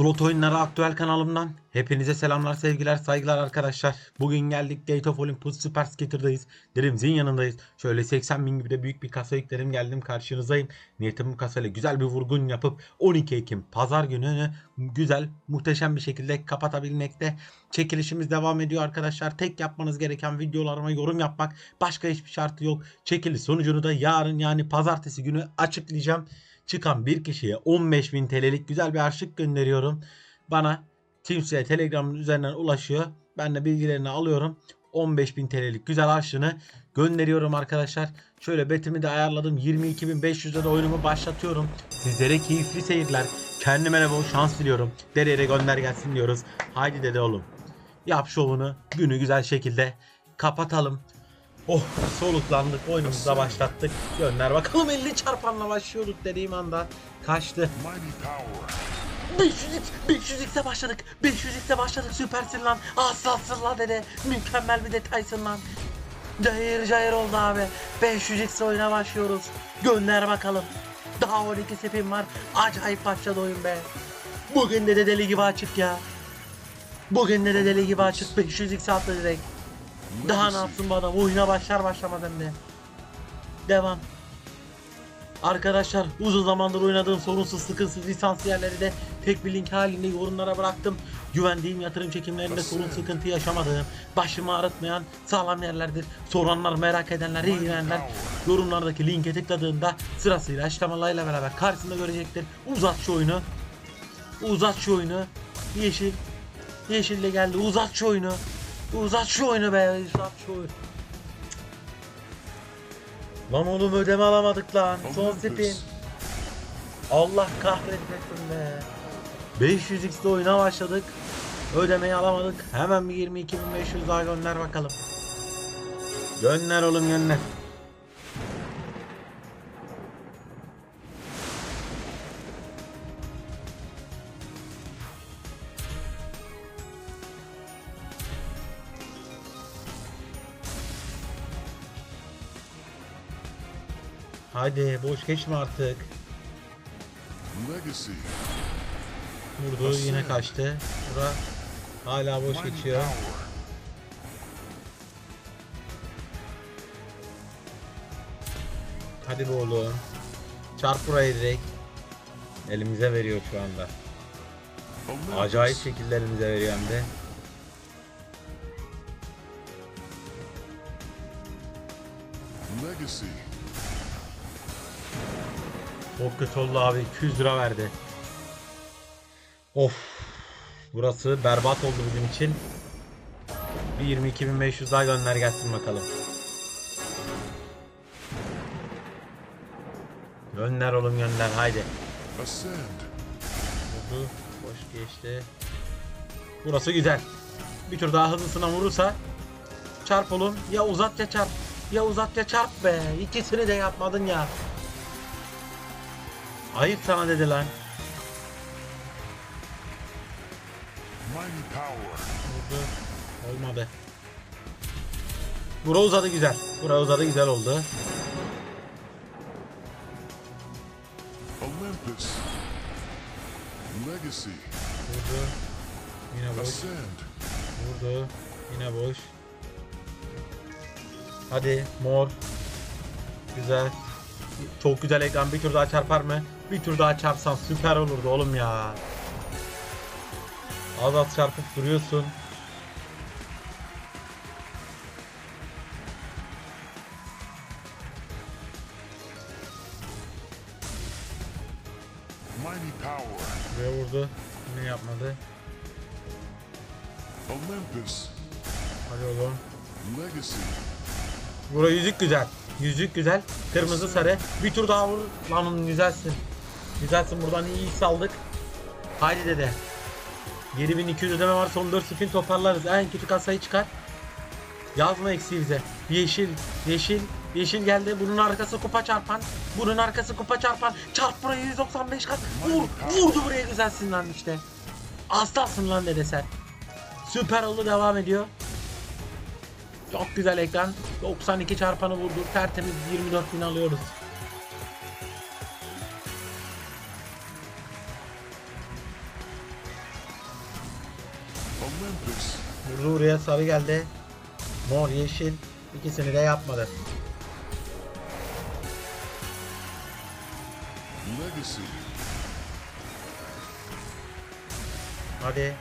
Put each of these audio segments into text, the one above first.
Slot oyunları aktüel kanalımdan hepinize selamlar sevgiler saygılar arkadaşlar. Bugün geldik Gate of Olympus Super Skater'dayız. Dreams'in yanındayız. Şöyle 80 bin gibi de büyük bir kasa yüklerim geldim karşınızdayım. Niyetim bu kasayla güzel bir vurgun yapıp 12 Ekim pazar gününü güzel muhteşem bir şekilde kapatabilmekte. Çekilişimiz devam ediyor arkadaşlar. Tek yapmanız gereken videolarıma yorum yapmak. Başka hiçbir şartı yok. Çekiliş sonucunu da yarın yani pazartesi günü açıklayacağım çıkan bir kişiye 15.000 TL'lik güzel bir harçlık gönderiyorum. Bana Teams'e Telegram'ın üzerinden ulaşıyor. Ben de bilgilerini alıyorum. 15.000 TL'lik güzel harçlığını gönderiyorum arkadaşlar. Şöyle betimi de ayarladım. 22.500'de de oyunumu başlatıyorum. Sizlere keyifli seyirler. Kendime de bol şans diliyorum. Dereye de gönder gelsin diyoruz. Haydi dede oğlum. Yap şovunu. Günü güzel şekilde kapatalım. Oh soluklandık oyunumuza başlattık. Gönder bakalım 50 çarpanla başlıyorduk dediğim anda kaçtı. Mighty Power. 500 500x'e başladık. 500x'e başladık. Süpersin lan. Aslansın lan dede. Mükemmel bir detaysın lan. Cayır cayır oldu abi. 500x oyuna başlıyoruz. Gönder bakalım. Daha 12 sepim var. Acayip başladı oyun be. Bugün de deli gibi açık ya. Bugün de deli gibi açık. 500x attı direkt. Daha ne yapsın bu adam? Oyuna başlar başlamaz hem de. Devam. Arkadaşlar uzun zamandır oynadığım sorunsuz sıkıntısız lisans yerleri de tek bir link halinde yorumlara bıraktım. Güvendiğim yatırım çekimlerinde sorun sıkıntı yaşamadığım, başımı ağrıtmayan sağlam yerlerdir. Soranlar, merak edenler, ilgilenenler yorumlardaki linke tıkladığında sırasıyla açıklamalarıyla beraber karşısında görecektir. Uzat şu oyunu. Uzat şu oyunu. Yeşil. Yeşil de geldi. Uzat şu oyunu. Uzat şu oyunu be. Uzat şu oyunu. Lan oğlum ödeme alamadık lan. Son spin. Allah kahretmesin be. 500x'de oyuna başladık. Ödemeyi alamadık. Hemen bir 22.500 daha gönder bakalım. Gönder oğlum gönder. Hadi boş geçme artık. Vurdu yine kaçtı. Bura hala boş geçiyor. Hadi be oğlum. Çarp burayı direkt. Elimize veriyor şu anda. Acayip şekilde elimize veriyor hem de. Legacy. Çok kötü oldu abi. 200 lira verdi. Of. Burası berbat oldu bizim için. Bir 22.500 daha gönder gelsin bakalım. Gönder oğlum gönder haydi. Vurdu. Boş geçti. Burası güzel. Bir tur daha hızlısına vurursa çarp oğlum. Ya uzat ya çarp. Ya uzat ya çarp be. İkisini de yapmadın ya. Ayıp sana dedi lan. Vurdu. Olmadı. Bura uzadı güzel. Bura uzadı güzel oldu. Olympus. Legacy. Vurdu. Yine boş. Vurdu. Yine boş. Hadi mor. Güzel. Çok güzel ekran. Bir tur daha çarpar mı? Bir tur daha çarpsan süper olurdu oğlum ya. Az az çarpıp duruyorsun. Buraya vurdu. Yine yapmadı. Olympus. Hadi oğlum. Legacy. Bura yüzük güzel. Yüzük güzel. Kırmızı sarı. Bir tur daha vur. Lan güzelsin. Güzelsin buradan iyi saldık. Haydi dede. 7200 ödeme var. Son 4 spin toparlarız. En kötü kasayı çıkar. Yazma eksiği bize. Yeşil, yeşil, yeşil geldi. Bunun arkası kupa çarpan. Bunun arkası kupa çarpan. Çarp burayı 195 kat. Vur, vurdu buraya güzelsin lan işte. Aslansın lan dede sen. Süper oldu devam ediyor. Çok güzel ekran. 92 çarpanı vurdu. Tertemiz 24 bin alıyoruz. Vurdu buraya sarı geldi. Mor yeşil. İkisini de yapmadı. Legacy. Hadi.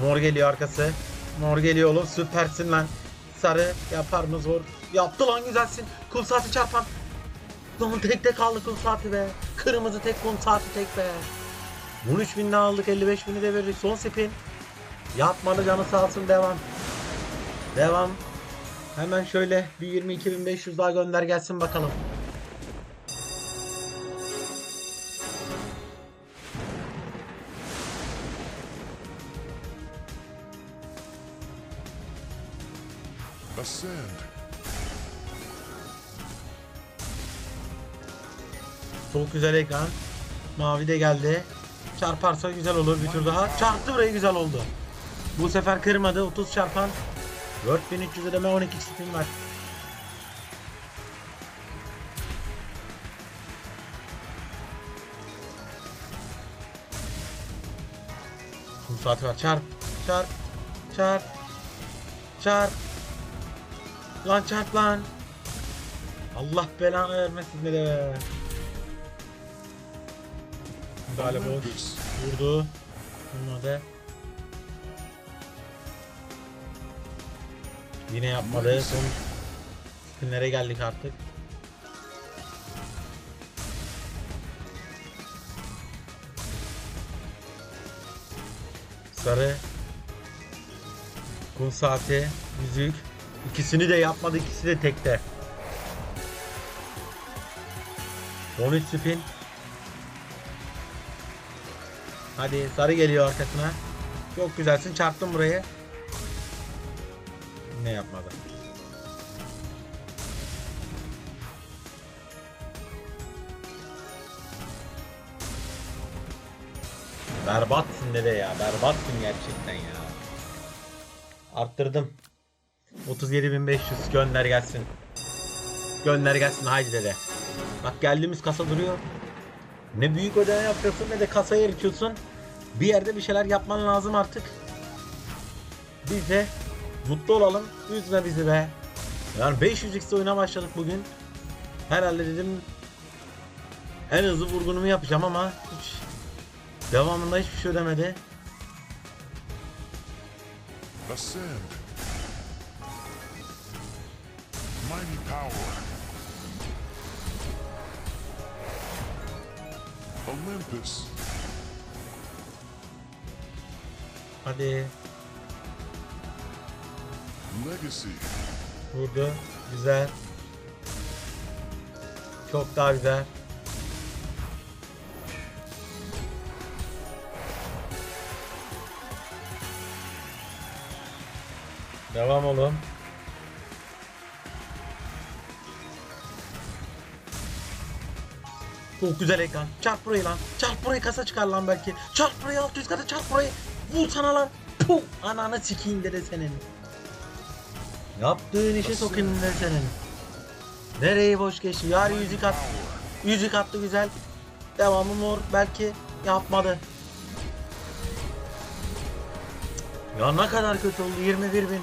Mor geliyor arkası. Mor geliyor oğlum süpersin lan. Sarı yapar mı zor? Yaptı lan güzelsin. Kum saati çarpan. Lan tek tek kaldı kum saati be. Kırmızı tek kum saati tek be. 13 bin aldık 55 bini de verdik. Son spin. Yapmadı canı sağ olsun devam. Devam. Hemen şöyle bir 22.500 daha gönder gelsin bakalım. Ascend. Çok güzel ekran. Mavi de geldi. Çarparsa güzel olur bir tur daha. Çarptı burayı güzel oldu. Bu sefer kırmadı. 30 çarpan. 4300 ödeme 12 spin var. Kum saati var. Çarp. Çarp. Çarp. Çarp. Lan çarp lan. Allah belanı vermesin be. Galiba boş. Olympus. Vurdu. Vurmadı. Yine yapmadı. Son spinlere geldik artık. Sarı. Kum saati. Yüzük. İkisini de yapmadı. ikisi de tekte. 13 spin. Hadi sarı geliyor arkasına. Çok güzelsin. Çarptım burayı. Ne yapmadı? Berbatsın dede ya. Berbatsın gerçekten ya. Arttırdım. 37.500 gönder gelsin. Gönder gelsin haydi dede. Bak geldiğimiz kasa duruyor. Ne büyük ödeme yapıyorsun ne de kasayı eritiyorsun. Bir yerde bir şeyler yapman lazım artık. Biz de mutlu olalım. Üzme bizi be. Yani 500x oyuna başladık bugün. Herhalde dedim en hızlı vurgunumu yapacağım ama hiç devamında hiçbir şey ödemedi. Ascend. Mighty power. Olympus. Hadi Legacy. vurdu. Güzel. Çok daha güzel. Devam oğlum. Çok güzel ekran. Çarp burayı lan. Çarp burayı kasa çıkar lan belki. Çarp burayı 600 kata çarp burayı. Vur sana lan. Puh. Ananı sikeyim dede senin. Yaptığın işe sokayım dede senin. Nereyi boş geçti? Yar yüzük at. Yüzük attı güzel. Devamı mor belki yapmadı. Ya ne kadar kötü oldu 21 bin.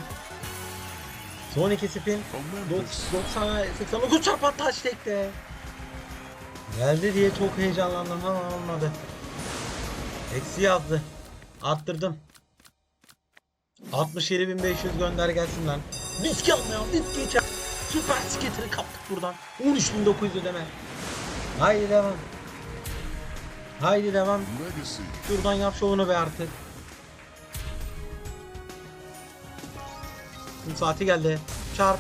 Son iki spin. Olympus. 90 89 çarpan taş tekte. Geldi diye çok heyecanlandım ama olmadı. Eksi yazdı. Arttırdım. 67.500 gönder gelsin lan. Riski almayalım. Riski içer. Süper skater'ı kaptık buradan. 13.900 ödeme. Haydi devam. Haydi devam. Şuradan yap şovunu be artık. Kum saati geldi. Çarp.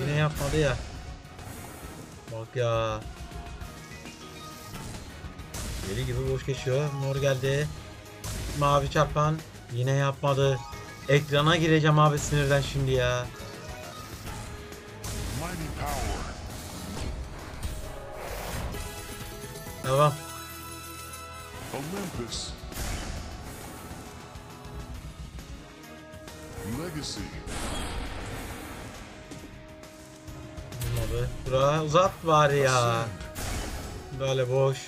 Yine yapmadı ya. Bak ya. Deli gibi boş geçiyor. Mor geldi. Mavi çarpan. Yine yapmadı. Ekrana gireceğim abi sinirden şimdi ya. Devam. Olympus. Legacy. Olmadı. Bura uzat bari ya. Böyle boş.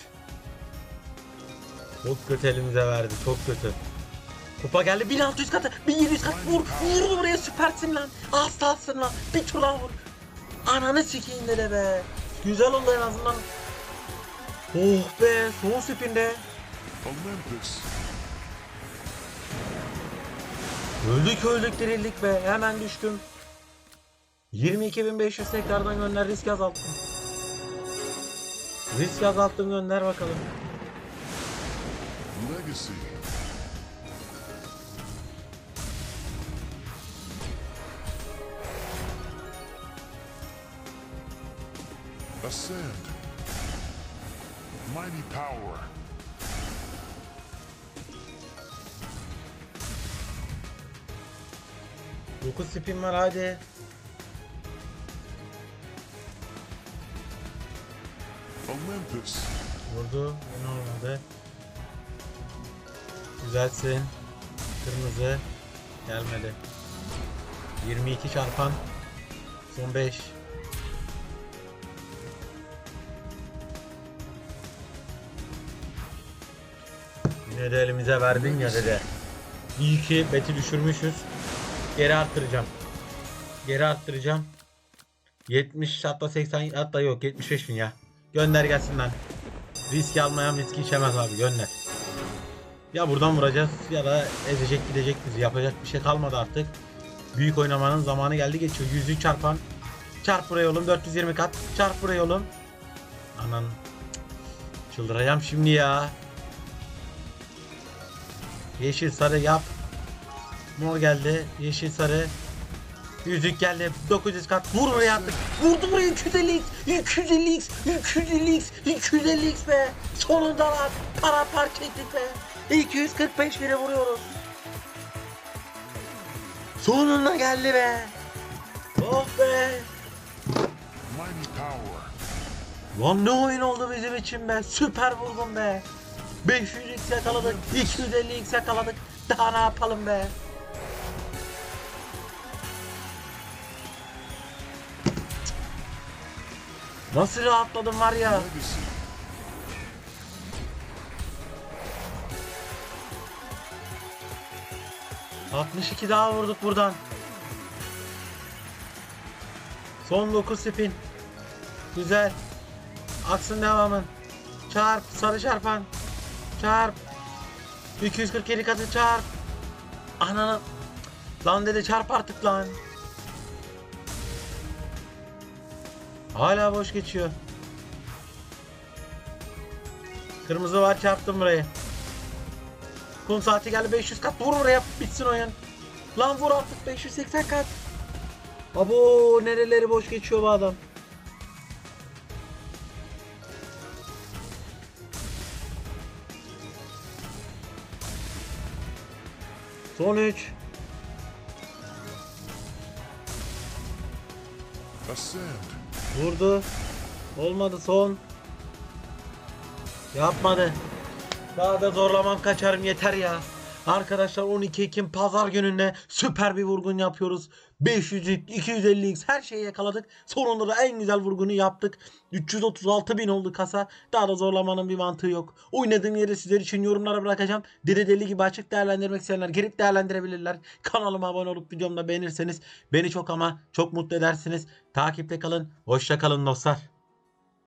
Çok kötü elimize verdi. Çok kötü. Kupa geldi 1600 katı 1700 kat vur vur buraya süpersin lan Aslalsın lan bir tur daha vur Ananı sikeyim de be Güzel oldu en azından Oh be son spinde Olympus. Öldük öldük dirildik be hemen düştüm 22.500 tekrardan gönder risk azalttım Risk azalttım gönder bakalım Legacy. Ascend. Mighty power. Dokuz spin var hadi Vurdu. Ne olmadı? Güzelsin. Kırmızı. Gelmedi. 22 çarpan. Son 5. Yine de elimize verdin ya dede. İyi ki beti düşürmüşüz. Geri arttıracağım. Geri arttıracağım. 70 hatta 80 hatta yok 75 bin ya. Gönder gelsin lan. Risk almayan riski içemez abi gönder. Ya buradan vuracağız ya da ezecek gidecek bizi. Yapacak bir şey kalmadı artık. Büyük oynamanın zamanı geldi geçiyor. Yüzlük çarpan. Çarp buraya oğlum 420 kat. Çarp buraya oğlum. Anan. Çıldıracağım şimdi ya. Yeşil sarı yap. Mor geldi. Yeşil sarı. Yüzük geldi. 900 kat. Vur buraya attık. Vurdu buraya 250x. 250x. 250x. 250x be. Sonunda lan. Para parça ettik be. 245 bire vuruyoruz. Sonunda geldi be. Oh be. Lan ne oyun oldu bizim için be. Süper vurdum be. 500x yakaladık. 250x yakaladık. Daha ne yapalım be. Nasıl rahatladım var ya. Hı. 62 daha vurduk buradan. Son 9 spin. Güzel. Aksın devamın. Çarp. Sarı çarpan. Çarp. 247 katı çarp. Ananı. Lan dedi çarp artık lan. Hala boş geçiyor. Kırmızı var çarptım burayı. Kum saati geldi 500 kat vur oraya bitsin oyun. Lan vur artık 580 kat. Abo nereleri boş geçiyor bu adam. Son 3. Ascend. Vurdu. Olmadı son. Yapmadı. Daha da zorlamam kaçarım yeter ya. Arkadaşlar 12 Ekim pazar gününde süper bir vurgun yapıyoruz. 500 250x her şeyi yakaladık. Sonunda da en güzel vurgunu yaptık. 336 bin oldu kasa. Daha da zorlamanın bir mantığı yok. Oynadığım yeri sizler için yorumlara bırakacağım. Deli deli gibi açık değerlendirmek isteyenler gelip değerlendirebilirler. Kanalıma abone olup videomu da beğenirseniz beni çok ama çok mutlu edersiniz. Takipte kalın. Hoşça kalın dostlar.